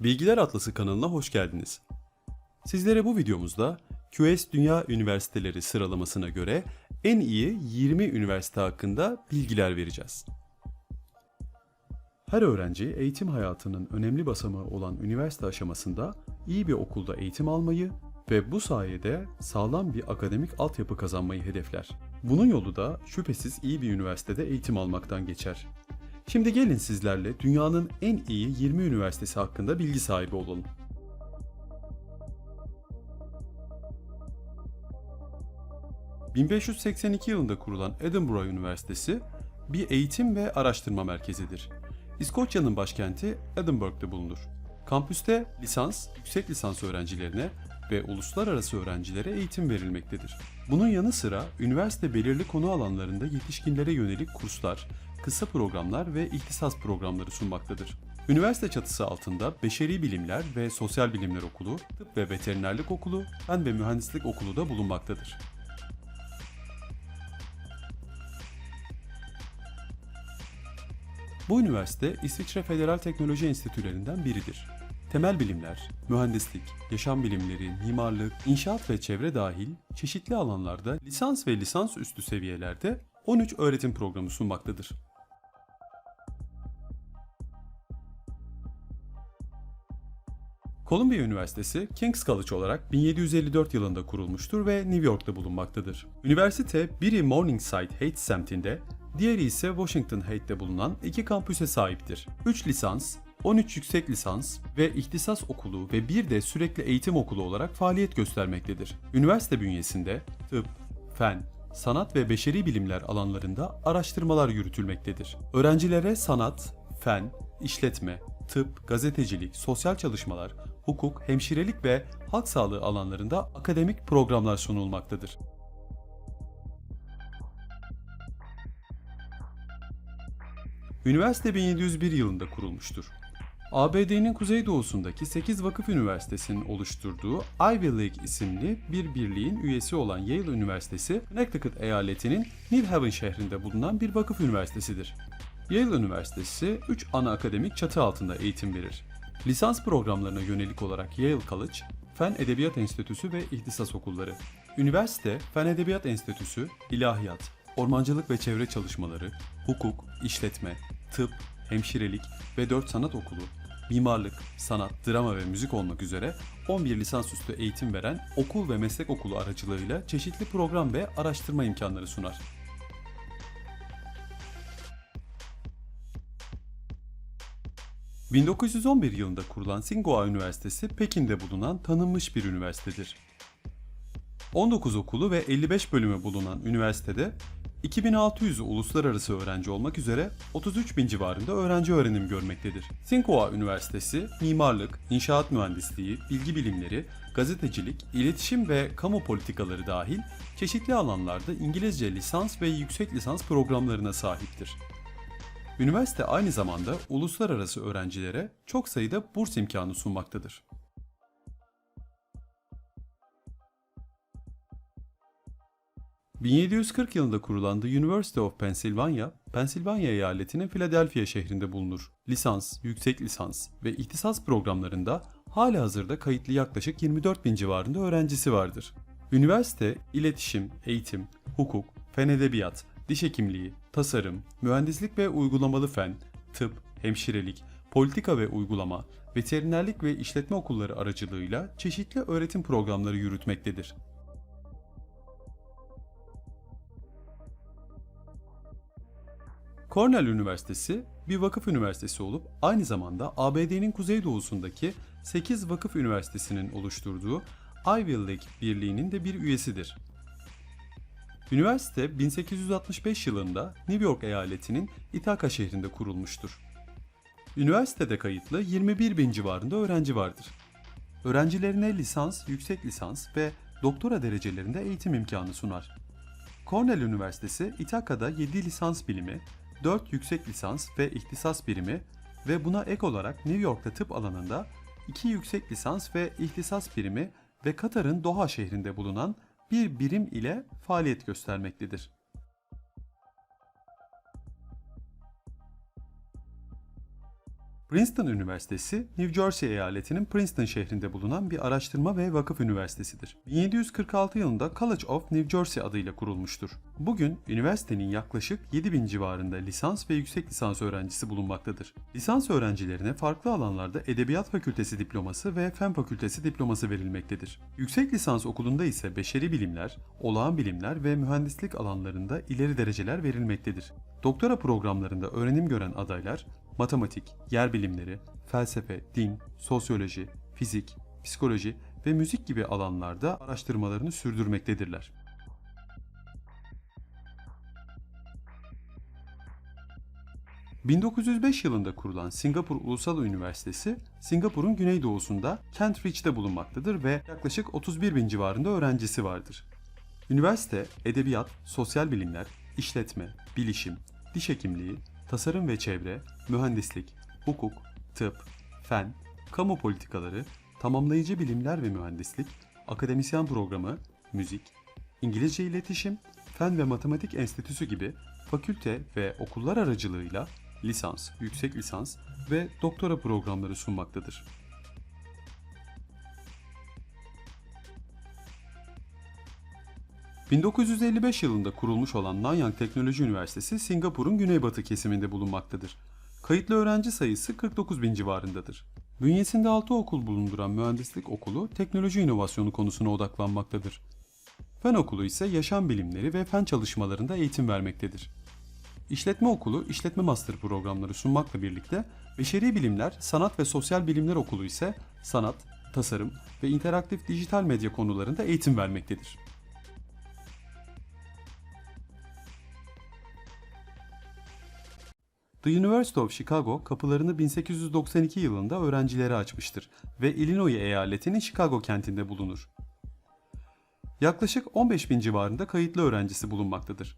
Bilgiler Atlası kanalına hoş geldiniz. Sizlere bu videomuzda QS Dünya Üniversiteleri sıralamasına göre en iyi 20 üniversite hakkında bilgiler vereceğiz. Her öğrenci eğitim hayatının önemli basamağı olan üniversite aşamasında iyi bir okulda eğitim almayı ve bu sayede sağlam bir akademik altyapı kazanmayı hedefler. Bunun yolu da şüphesiz iyi bir üniversitede eğitim almaktan geçer. Şimdi gelin sizlerle dünyanın en iyi 20 üniversitesi hakkında bilgi sahibi olalım. ...1582 yılında kurulan Edinburgh Üniversitesi bir eğitim ve araştırma merkezidir. İskoçya'nın başkenti Edinburgh'da bulunur. Kampüste lisans, yüksek lisans öğrencilerine ve uluslararası öğrencilere eğitim verilmektedir. Bunun yanı sıra üniversite belirli konu alanlarında yetişkinlere yönelik kurslar, kısa programlar ve ihtisas programları sunmaktadır. Üniversite çatısı altında Beşeri Bilimler ve Sosyal Bilimler Okulu, Tıp ve Veterinerlik Okulu, Fen ve Mühendislik Okulu da bulunmaktadır. Bu üniversite İsviçre Federal Teknoloji Enstitülerinden biridir. Temel bilimler, mühendislik, yaşam bilimleri, mimarlık, inşaat ve çevre dahil çeşitli alanlarda lisans ve lisans üstü seviyelerde 13 öğretim programı sunmaktadır. Columbia Üniversitesi King's College olarak 1754 yılında kurulmuştur ve New York'ta bulunmaktadır. Üniversite biri Morningside Heights semtinde, diğeri ise Washington Heights'te bulunan iki kampüse sahiptir. 3 lisans, 13 yüksek lisans ve ihtisas okulu ve bir de sürekli eğitim okulu olarak faaliyet göstermektedir. Üniversite bünyesinde tıp, fen, sanat ve beşeri bilimler alanlarında araştırmalar yürütülmektedir. Öğrencilere sanat, fen, işletme, tıp, gazetecilik, sosyal çalışmalar, hukuk, hemşirelik ve halk sağlığı alanlarında akademik programlar sunulmaktadır. Üniversite 1701 yılında kurulmuştur. ABD'nin kuzeydoğusundaki 8 vakıf üniversitesinin oluşturduğu Ivy League isimli bir birliğin üyesi olan Yale Üniversitesi, Connecticut eyaletinin New Haven şehrinde bulunan bir vakıf üniversitesidir. Yale Üniversitesi 3 ana akademik çatı altında eğitim verir. Lisans programlarına yönelik olarak Yale College, Fen Edebiyat Enstitüsü ve İhtisas Okulları. Üniversite, Fen Edebiyat Enstitüsü, İlahiyat, Ormancılık ve Çevre Çalışmaları, Hukuk, İşletme, Tıp, Hemşirelik ve 4 Sanat Okulu, Mimarlık, Sanat, Drama ve Müzik olmak üzere 11 lisansüstü eğitim veren okul ve meslek okulu aracılığıyla çeşitli program ve araştırma imkanları sunar. ...1911 yılında kurulan Tsinghua Üniversitesi Pekin'de bulunan tanınmış bir üniversitedir. 19 okulu ve 55 bölümü bulunan üniversitede 2600 uluslararası öğrenci olmak üzere 33 bin civarında öğrenci öğrenim görmektedir. Tsinghua Üniversitesi, mimarlık, inşaat mühendisliği, bilgi bilimleri, gazetecilik, iletişim ve kamu politikaları dahil çeşitli alanlarda İngilizce lisans ve yüksek lisans programlarına sahiptir. Üniversite aynı zamanda uluslararası öğrencilere çok sayıda burs imkanı sunmaktadır. ...1740 yılında kurulan The University of Pennsylvania, Pensilvanya eyaletinin Philadelphia şehrinde bulunur. Lisans, yüksek lisans ve ihtisas programlarında hala hazırda kayıtlı yaklaşık 24 bin civarında öğrencisi vardır. Üniversite, iletişim, eğitim, hukuk, fen edebiyat, diş hekimliği, tasarım, mühendislik ve uygulamalı fen, tıp, hemşirelik, politika ve uygulama, veterinerlik ve işletme okulları aracılığıyla çeşitli öğretim programları yürütmektedir. Cornell Üniversitesi bir vakıf üniversitesi olup aynı zamanda ABD'nin kuzeydoğusundaki 8 vakıf üniversitesinin oluşturduğu Ivy League Birliği'nin de bir üyesidir. Üniversite 1865 yılında New York eyaletinin Ithaca şehrinde kurulmuştur. Üniversitede kayıtlı 21 bin civarında öğrenci vardır. Öğrencilerine lisans, yüksek lisans ve doktora derecelerinde eğitim imkanı sunar. Cornell Üniversitesi İthaka'da 7 lisans bilimi, 4 yüksek lisans ve ihtisas birimi ve buna ek olarak New York'ta tıp alanında 2 yüksek lisans ve ihtisas birimi ve Katar'ın Doha şehrinde bulunan bir birim ile faaliyet göstermektedir. Princeton Üniversitesi, New Jersey eyaletinin Princeton şehrinde bulunan bir araştırma ve vakıf üniversitesidir. 1746 yılında College of New Jersey adıyla kurulmuştur. Bugün üniversitenin yaklaşık 7000 civarında lisans ve yüksek lisans öğrencisi bulunmaktadır. Lisans öğrencilerine farklı alanlarda Edebiyat Fakültesi diploması ve Fen Fakültesi diploması verilmektedir. Yüksek lisans okulunda ise beşeri bilimler, olağan bilimler ve mühendislik alanlarında ileri dereceler verilmektedir. Doktora programlarında öğrenim gören adaylar matematik, yer bilimleri, felsefe, din, sosyoloji, fizik, psikoloji ve müzik gibi alanlarda araştırmalarını sürdürmektedirler. ...1905 yılında kurulan Singapur Ulusal Üniversitesi, Singapur'un güneydoğusunda Kent Ridge'de bulunmaktadır ve yaklaşık 31 bin civarında öğrencisi vardır. Üniversite, edebiyat, sosyal bilimler, işletme, bilişim, diş hekimliği, tasarım ve çevre, mühendislik, hukuk, tıp, fen, kamu politikaları, tamamlayıcı bilimler ve mühendislik, akademisyen programı, müzik, İngilizce iletişim, fen ve matematik enstitüsü gibi fakülte ve okullar aracılığıyla lisans, yüksek lisans ve doktora programları sunmaktadır. ...1955 yılında kurulmuş olan Nanyang Teknoloji Üniversitesi Singapur'un güneybatı kesiminde bulunmaktadır. Kayıtlı öğrenci sayısı 49 bin civarındadır. Bünyesinde 6 okul bulunduran mühendislik okulu teknoloji inovasyonu konusuna odaklanmaktadır. Fen okulu ise yaşam bilimleri ve fen çalışmalarında eğitim vermektedir. İşletme okulu işletme master programları sunmakla birlikte Beşeri Bilimler, Sanat ve Sosyal Bilimler Okulu ise sanat, tasarım ve interaktif dijital medya konularında eğitim vermektedir. The University of Chicago kapılarını 1892 yılında öğrencilere açmıştır ve Illinois eyaletinin Chicago kentinde bulunur. Yaklaşık 15 bin civarında kayıtlı öğrencisi bulunmaktadır.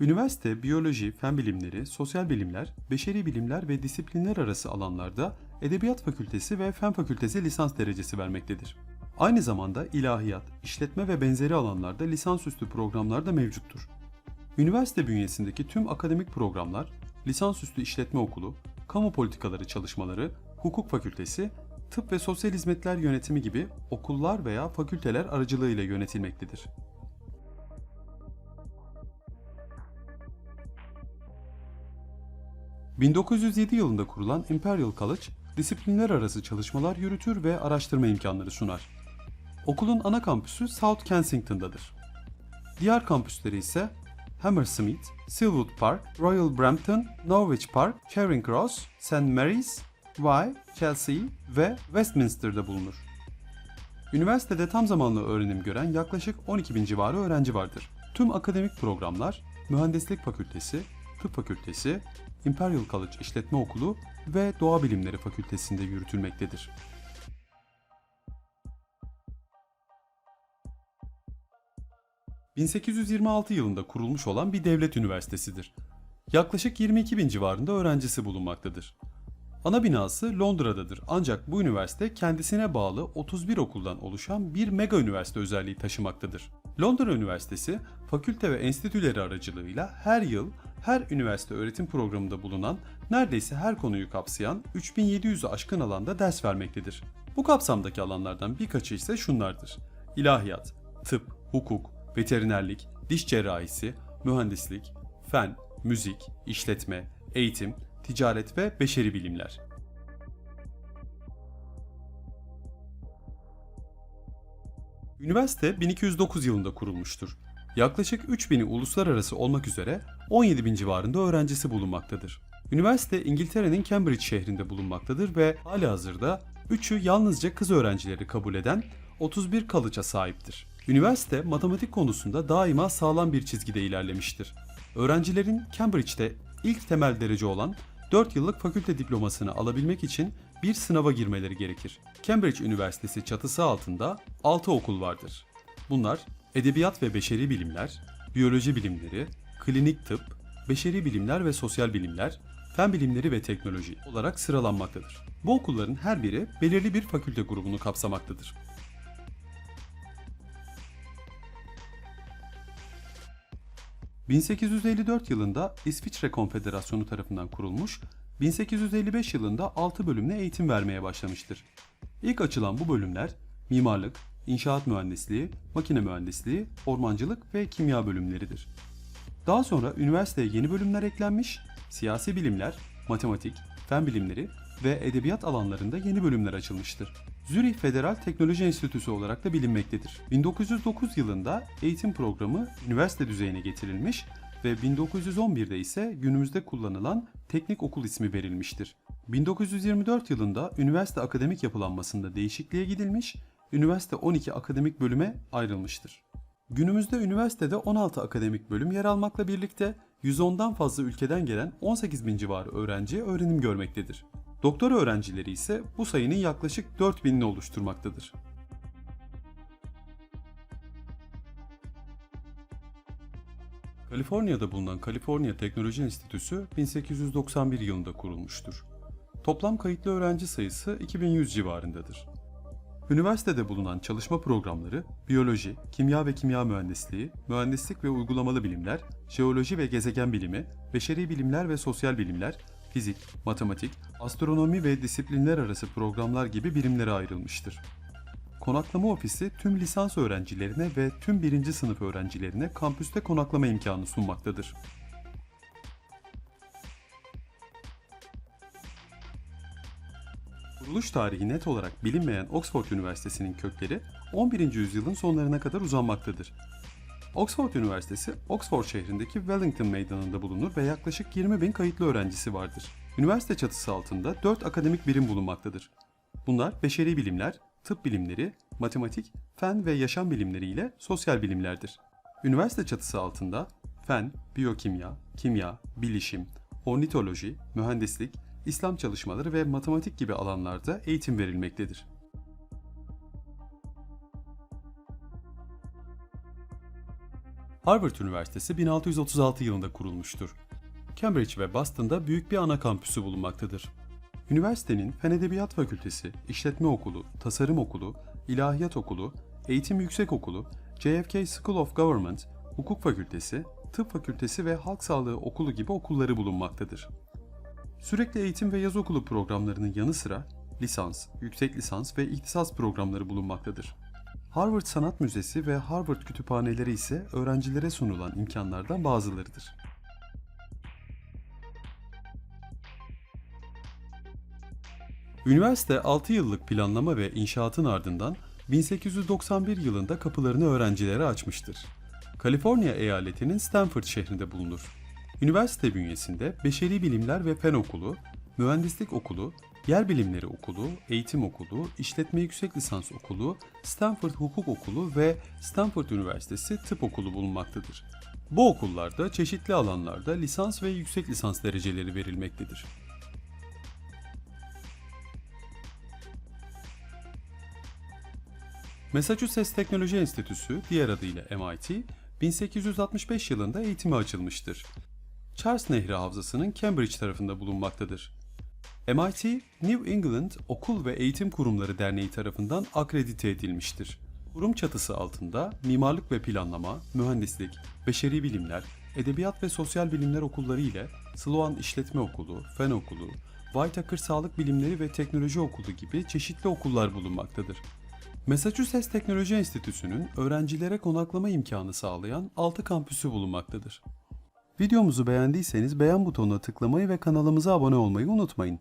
Üniversite, biyoloji, fen bilimleri, sosyal bilimler, beşeri bilimler ve disiplinler arası alanlarda Edebiyat Fakültesi ve Fen Fakültesi lisans derecesi vermektedir. Aynı zamanda ilahiyat, işletme ve benzeri alanlarda lisansüstü programlar da mevcuttur. Üniversite bünyesindeki tüm akademik programlar, lisansüstü işletme okulu, kamu politikaları çalışmaları, hukuk fakültesi, tıp ve sosyal hizmetler yönetimi gibi okullar veya fakülteler aracılığıyla yönetilmektedir. ...1907 yılında kurulan Imperial College, disiplinler arası çalışmalar yürütür ve araştırma imkanları sunar. Okulun ana kampüsü South Kensington'dadır. Diğer kampüsleri ise Hammersmith, Silwood Park, Royal Brampton, Norwich Park, Charing Cross, St. Mary's, Y, Chelsea ve Westminster'da bulunur. Üniversitede tam zamanlı öğrenim gören yaklaşık 12 bin civarı öğrenci vardır. Tüm akademik programlar Mühendislik Fakültesi, Tıp Fakültesi, Imperial College İşletme Okulu ve Doğa Bilimleri Fakültesinde yürütülmektedir. ...1826 yılında kurulmuş olan bir devlet üniversitesidir. Yaklaşık 22 bin civarında öğrencisi bulunmaktadır. Ana binası Londra'dadır ancak bu üniversite kendisine bağlı 31 okuldan oluşan bir mega üniversite özelliği taşımaktadır. Londra Üniversitesi, fakülte ve enstitüleri aracılığıyla her yıl her üniversite öğretim programında bulunan neredeyse her konuyu kapsayan 3700'ü aşkın alanda ders vermektedir. Bu kapsamdaki alanlardan birkaçı ise şunlardır. İlahiyat, tıp, hukuk, veterinerlik, diş cerrahisi, mühendislik, fen, müzik, işletme, eğitim, ticaret ve beşeri bilimler. Üniversite 1209 yılında kurulmuştur. Yaklaşık 3000'i uluslararası olmak üzere 17 bin civarında öğrencisi bulunmaktadır. Üniversite İngiltere'nin Cambridge şehrinde bulunmaktadır ve halihazırda 3'ü yalnızca kız öğrencileri kabul eden 31 kalıca sahiptir. Üniversite matematik konusunda daima sağlam bir çizgide ilerlemiştir. Öğrencilerin Cambridge'de ilk temel derece olan 4 yıllık fakülte diplomasını alabilmek için bir sınava girmeleri gerekir. Cambridge Üniversitesi çatısı altında 6 okul vardır. Bunlar Edebiyat ve Beşeri Bilimler, Biyoloji Bilimleri, Klinik Tıp, Beşeri Bilimler ve Sosyal Bilimler, Fen Bilimleri ve Teknoloji olarak sıralanmaktadır. Bu okulların her biri belirli bir fakülte grubunu kapsamaktadır. ...1854 yılında İsviçre Konfederasyonu tarafından kurulmuş, 1855 yılında 6 bölümle eğitim vermeye başlamıştır. İlk açılan bu bölümler mimarlık, inşaat mühendisliği, makine mühendisliği, ormancılık ve kimya bölümleridir. Daha sonra üniversiteye yeni bölümler eklenmiş, siyasi bilimler, matematik, fen bilimleri ve edebiyat alanlarında yeni bölümler açılmıştır. Zürih Federal Teknoloji Enstitüsü olarak da bilinmektedir. 1909 yılında eğitim programı üniversite düzeyine getirilmiş ve 1911'de ise günümüzde kullanılan teknik okul ismi verilmiştir. 1924 yılında üniversite akademik yapılanmasında değişikliğe gidilmiş, üniversite 12 akademik bölüme ayrılmıştır. Günümüzde üniversitede 16 akademik bölüm yer almakla birlikte 110'dan fazla ülkeden gelen 18 bin civarı öğrenci öğrenim görmektedir. Doktora öğrencileri ise bu sayının yaklaşık 4000'ini oluşturmaktadır. Kaliforniya'da bulunan Kaliforniya Teknoloji Enstitüsü 1891 yılında kurulmuştur. Toplam kayıtlı öğrenci sayısı 2100 civarındadır. Üniversitede bulunan çalışma programları biyoloji, kimya ve kimya mühendisliği, mühendislik ve uygulamalı bilimler, jeoloji ve gezegen bilimi, beşeri bilimler ve sosyal bilimler, fizik, matematik, astronomi ve disiplinler arası programlar gibi birimlere ayrılmıştır. Konaklama ofisi tüm lisans öğrencilerine ve tüm birinci sınıf öğrencilerine kampüste konaklama imkanı sunmaktadır. Kuruluş tarihi net olarak bilinmeyen Oxford Üniversitesi'nin kökleri 11. yüzyılın sonlarına kadar uzanmaktadır. Oxford Üniversitesi, Oxford şehrindeki Wellington Meydanı'nda bulunur ve yaklaşık 20 bin kayıtlı öğrencisi vardır. Üniversite çatısı altında 4 akademik birim bulunmaktadır. Bunlar beşeri bilimler, tıp bilimleri, matematik, fen ve yaşam bilimleri ile sosyal bilimlerdir. Üniversite çatısı altında fen, biyokimya, kimya, bilişim, ornitoloji, mühendislik, İslam çalışmaları ve matematik gibi alanlarda eğitim verilmektedir. Harvard Üniversitesi 1636 yılında kurulmuştur. Cambridge ve Boston'da büyük bir ana kampüsü bulunmaktadır. Üniversitenin Fen Edebiyat Fakültesi, İşletme Okulu, Tasarım Okulu, İlahiyat Okulu, Eğitim Yüksek Okulu, JFK School of Government, Hukuk Fakültesi, Tıp Fakültesi ve Halk Sağlığı Okulu gibi okulları bulunmaktadır. Sürekli eğitim ve yaz okulu programlarının yanı sıra lisans, yüksek lisans ve ihtisas programları bulunmaktadır. Harvard Sanat Müzesi ve Harvard Kütüphaneleri ise öğrencilere sunulan imkanlardan bazılarıdır. Üniversite 6 yıllık planlama ve inşaatın ardından 1891 yılında kapılarını öğrencilere açmıştır. Kaliforniya eyaletinin Stanford şehrinde bulunur. Üniversite bünyesinde Beşeri Bilimler ve Fen Okulu, Mühendislik Okulu, Yer Bilimleri Okulu, Eğitim Okulu, İşletme Yüksek Lisans Okulu, Stanford Hukuk Okulu ve Stanford Üniversitesi Tıp Okulu bulunmaktadır. Bu okullarda çeşitli alanlarda lisans ve yüksek lisans dereceleri verilmektedir. Massachusetts Teknoloji Enstitüsü, diğer adıyla MIT, 1865 yılında eğitime açılmıştır. Charles Nehri Havzası'nın Cambridge tarafında bulunmaktadır. MIT, New England Okul ve Eğitim Kurumları Derneği tarafından akredite edilmiştir. Kurum çatısı altında mimarlık ve planlama, mühendislik, beşeri bilimler, edebiyat ve sosyal bilimler okulları ile Sloan İşletme Okulu, Fen Okulu, Whitaker Sağlık Bilimleri ve Teknoloji Okulu gibi çeşitli okullar bulunmaktadır. Massachusetts Teknoloji Enstitüsü'nün öğrencilere konaklama imkanı sağlayan 6 kampüsü bulunmaktadır. Videomuzu beğendiyseniz beğen butonuna tıklamayı ve kanalımıza abone olmayı unutmayın.